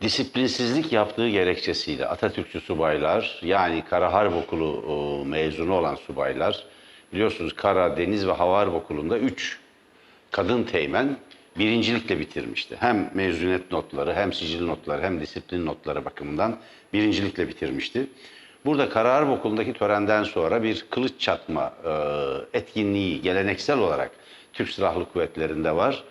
Disiplinsizlik yaptığı gerekçesiyle Atatürkçü subaylar yani Kara Harp Okulu e, mezunu olan subaylar biliyorsunuz Kara, Deniz ve Hava Harp Okulu'nda 3 kadın teğmen birincilikle bitirmişti. Hem mezuniyet notları hem sicil notları hem disiplin notları bakımından birincilikle bitirmişti. Burada Kara Harp Okulu'ndaki törenden sonra bir kılıç çatma e, etkinliği geleneksel olarak Türk Silahlı Kuvvetleri'nde var.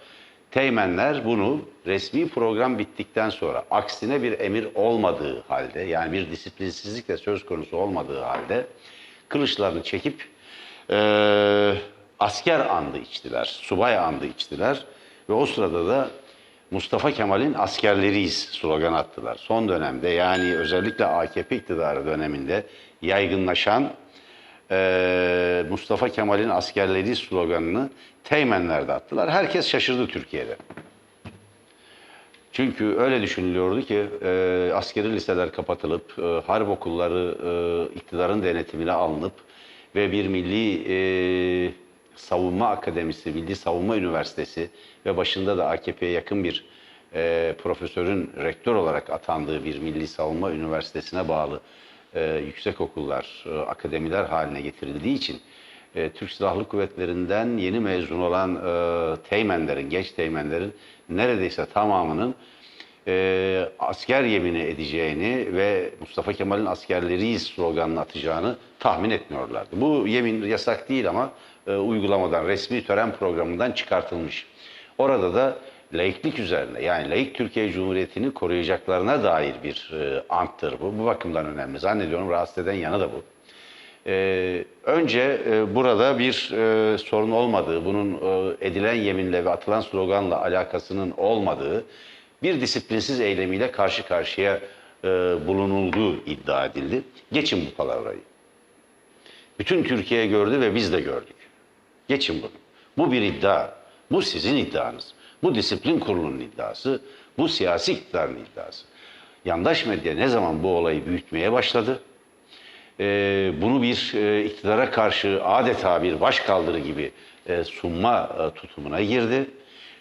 Teğmenler bunu resmi program bittikten sonra aksine bir emir olmadığı halde yani bir disiplinsizlik de söz konusu olmadığı halde kılıçlarını çekip eee, asker andı içtiler, subay andı içtiler ve o sırada da Mustafa Kemal'in askerleriyiz slogan attılar. Son dönemde yani özellikle AKP iktidarı döneminde yaygınlaşan eee, Mustafa Kemal'in askerleri sloganını Teğmenler de attılar. Herkes şaşırdı Türkiye'de. Çünkü öyle düşünülüyordu ki e, askeri liseler kapatılıp, e, harp okulları e, iktidarın denetimine alınıp ve bir milli e, savunma akademisi, milli savunma üniversitesi ve başında da AKP'ye yakın bir e, profesörün rektör olarak atandığı bir milli savunma üniversitesine bağlı e, yüksek okullar, e, akademiler haline getirildiği için e, Türk Silahlı Kuvvetleri'nden yeni mezun olan e, teğmenlerin, genç teğmenlerin neredeyse tamamının e, asker yemini edeceğini ve Mustafa Kemal'in askerleriyiz sloganını atacağını tahmin etmiyorlardı. Bu yemin yasak değil ama e, uygulamadan, resmi tören programından çıkartılmış. Orada da laiklik üzerine yani laik Türkiye Cumhuriyeti'ni koruyacaklarına dair bir e, anttır bu. Bu bakımdan önemli. Zannediyorum rahatsız eden yanı da bu. Ee, önce e, burada bir e, sorun olmadığı, bunun e, edilen yeminle ve atılan sloganla alakasının olmadığı bir disiplinsiz eylemiyle karşı karşıya e, bulunulduğu iddia edildi. Geçin bu palavrayı. Bütün Türkiye gördü ve biz de gördük. Geçin bunu. Bu bir iddia. Bu sizin iddianız. Bu disiplin kurulunun iddiası. Bu siyasi iktidarın iddiası. Yandaş medya ne zaman bu olayı büyütmeye başladı? e, bunu bir e, iktidara karşı adeta bir başkaldırı gibi e, sunma e, tutumuna girdi.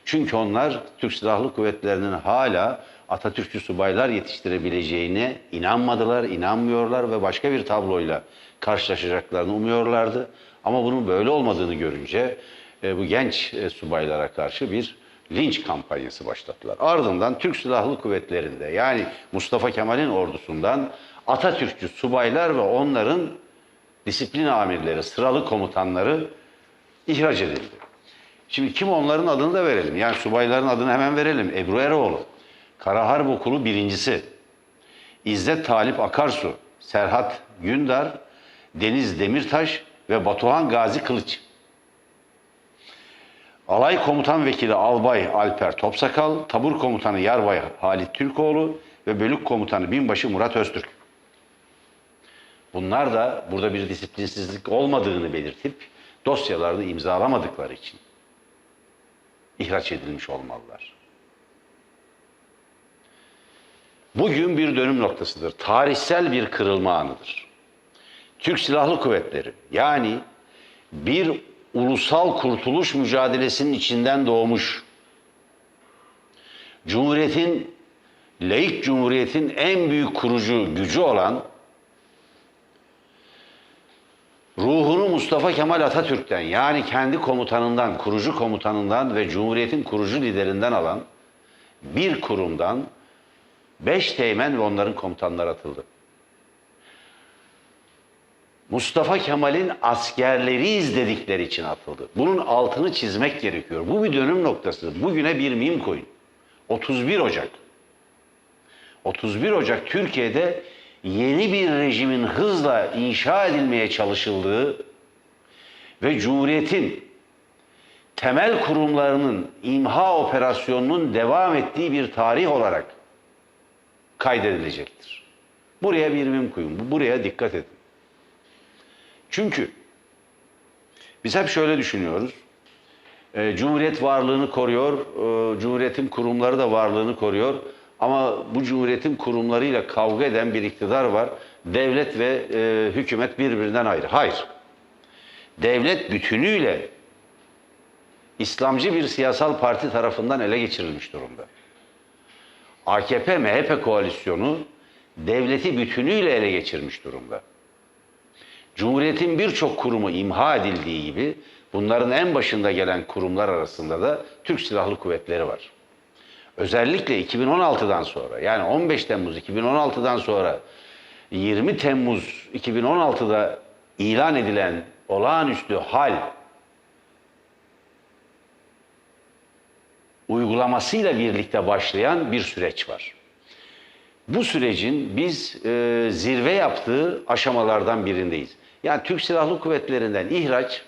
Çünkü onlar Türk Silahlı Kuvvetleri'nin hala Atatürkçü subaylar yetiştirebileceğine inanmadılar, inanmıyorlar ve başka bir tabloyla karşılaşacaklarını umuyorlardı. Ama bunun böyle olmadığını görünce e, bu genç e, subaylara karşı bir linç kampanyası başlattılar. Ardından Türk Silahlı Kuvvetleri'nde yani Mustafa Kemal'in ordusundan Atatürkçü subaylar ve onların disiplin amirleri, sıralı komutanları ihraç edildi. Şimdi kim onların adını da verelim. Yani subayların adını hemen verelim. Ebru Eroğlu, Kara Harp Okulu birincisi, İzzet Talip Akarsu, Serhat Gündar, Deniz Demirtaş ve Batuhan Gazi Kılıç. Alay Komutan Vekili Albay Alper Topsakal, Tabur Komutanı Yarbay Halit Türkoğlu ve Bölük Komutanı Binbaşı Murat Öztürk. Bunlar da burada bir disiplinsizlik olmadığını belirtip dosyalarını imzalamadıkları için ihraç edilmiş olmalılar. Bugün bir dönüm noktasıdır. Tarihsel bir kırılma anıdır. Türk Silahlı Kuvvetleri yani bir ulusal kurtuluş mücadelesinin içinden doğmuş Cumhuriyetin laik cumhuriyetin en büyük kurucu gücü olan ruhunu Mustafa Kemal Atatürk'ten yani kendi komutanından, kurucu komutanından ve Cumhuriyet'in kurucu liderinden alan bir kurumdan beş teğmen ve onların komutanları atıldı. Mustafa Kemal'in askerleriyiz dedikleri için atıldı. Bunun altını çizmek gerekiyor. Bu bir dönüm noktası. Bugüne bir mim koyun. 31 Ocak. 31 Ocak Türkiye'de yeni bir rejimin hızla inşa edilmeye çalışıldığı ve Cumhuriyet'in temel kurumlarının imha operasyonunun devam ettiği bir tarih olarak kaydedilecektir. Buraya bir mim koyun. Buraya dikkat edin. Çünkü biz hep şöyle düşünüyoruz. E, Cumhuriyet varlığını koruyor, e, Cumhuriyet'in kurumları da varlığını koruyor. Ama bu Cumhuriyet'in kurumlarıyla kavga eden bir iktidar var. Devlet ve e, hükümet birbirinden ayrı. Hayır. Devlet bütünüyle İslamcı bir siyasal parti tarafından ele geçirilmiş durumda. AKP-MHP koalisyonu devleti bütünüyle ele geçirmiş durumda. Cumhuriyetin birçok kurumu imha edildiği gibi bunların en başında gelen kurumlar arasında da Türk Silahlı Kuvvetleri var. Özellikle 2016'dan sonra yani 15 Temmuz 2016'dan sonra 20 Temmuz 2016'da ilan edilen olağanüstü hal uygulamasıyla birlikte başlayan bir süreç var. Bu sürecin biz e, zirve yaptığı aşamalardan birindeyiz. Yani Türk Silahlı Kuvvetleri'nden ihraç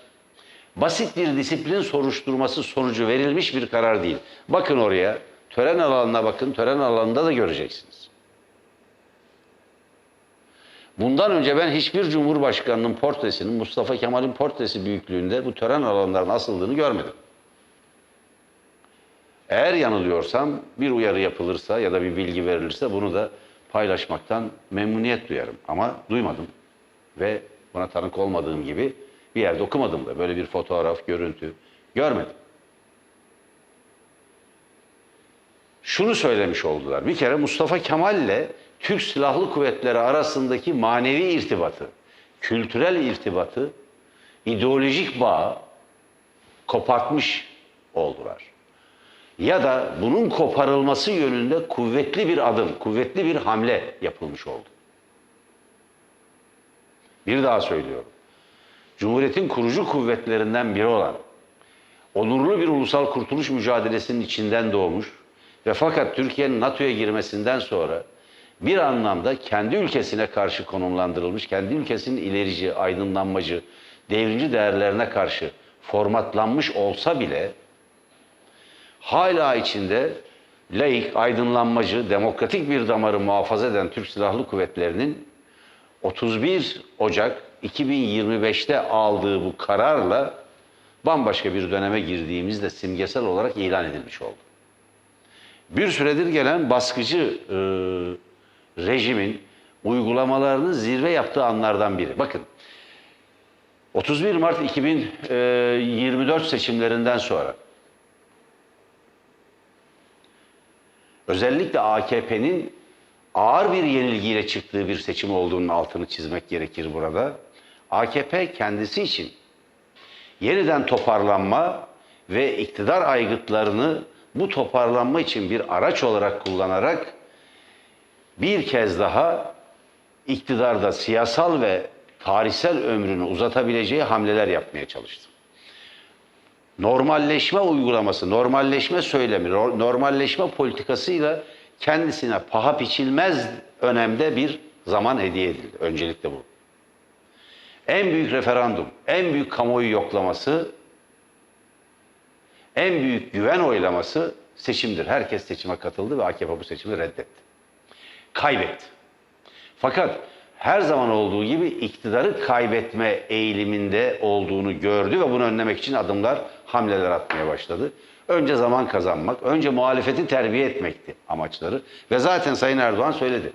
basit bir disiplin soruşturması sonucu verilmiş bir karar değil. Bakın oraya, tören alanına bakın, tören alanında da göreceksiniz. Bundan önce ben hiçbir cumhurbaşkanının portresinin, Mustafa Kemal'in portresi büyüklüğünde bu tören alanlarına asıldığını görmedim. Eğer yanılıyorsam bir uyarı yapılırsa ya da bir bilgi verilirse bunu da paylaşmaktan memnuniyet duyarım. Ama duymadım ve buna tanık olmadığım gibi bir yerde okumadım da böyle bir fotoğraf, görüntü görmedim. Şunu söylemiş oldular. Bir kere Mustafa Kemal ile Türk Silahlı Kuvvetleri arasındaki manevi irtibatı, kültürel irtibatı, ideolojik bağı kopartmış oldular ya da bunun koparılması yönünde kuvvetli bir adım, kuvvetli bir hamle yapılmış oldu. Bir daha söylüyorum. Cumhuriyetin kurucu kuvvetlerinden biri olan, onurlu bir ulusal kurtuluş mücadelesinin içinden doğmuş ve fakat Türkiye'nin NATO'ya girmesinden sonra bir anlamda kendi ülkesine karşı konumlandırılmış, kendi ülkesinin ilerici, aydınlanmacı, devrimci değerlerine karşı formatlanmış olsa bile hala içinde laik, aydınlanmacı, demokratik bir damarı muhafaza eden Türk Silahlı Kuvvetleri'nin 31 Ocak 2025'te aldığı bu kararla bambaşka bir döneme girdiğimizde simgesel olarak ilan edilmiş oldu. Bir süredir gelen baskıcı e, rejimin uygulamalarını zirve yaptığı anlardan biri. Bakın 31 Mart 2024 seçimlerinden sonra özellikle AKP'nin ağır bir yenilgiyle çıktığı bir seçim olduğunun altını çizmek gerekir burada. AKP kendisi için yeniden toparlanma ve iktidar aygıtlarını bu toparlanma için bir araç olarak kullanarak bir kez daha iktidarda siyasal ve tarihsel ömrünü uzatabileceği hamleler yapmaya çalıştı normalleşme uygulaması, normalleşme söylemi, normalleşme politikasıyla kendisine paha biçilmez önemde bir zaman hediye edildi. Öncelikle bu. En büyük referandum, en büyük kamuoyu yoklaması, en büyük güven oylaması seçimdir. Herkes seçime katıldı ve AKP bu seçimi reddetti. Kaybetti. Fakat her zaman olduğu gibi iktidarı kaybetme eğiliminde olduğunu gördü ve bunu önlemek için adımlar, hamleler atmaya başladı. Önce zaman kazanmak, önce muhalefeti terbiye etmekti amaçları. Ve zaten Sayın Erdoğan söyledi.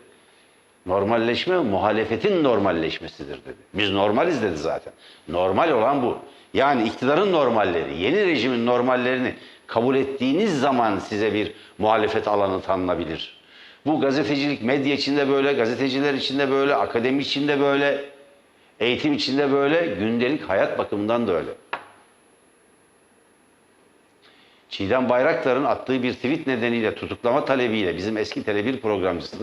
Normalleşme muhalefetin normalleşmesidir dedi. Biz normaliz dedi zaten. Normal olan bu. Yani iktidarın normalleri, yeni rejimin normallerini kabul ettiğiniz zaman size bir muhalefet alanı tanınabilir. Bu gazetecilik, medya içinde böyle, gazeteciler içinde böyle, akademi içinde böyle, eğitim içinde böyle, gündelik hayat bakımından da öyle. Çiğdem Bayraktar'ın attığı bir tweet nedeniyle tutuklama talebiyle bizim eski Tele1 programcısı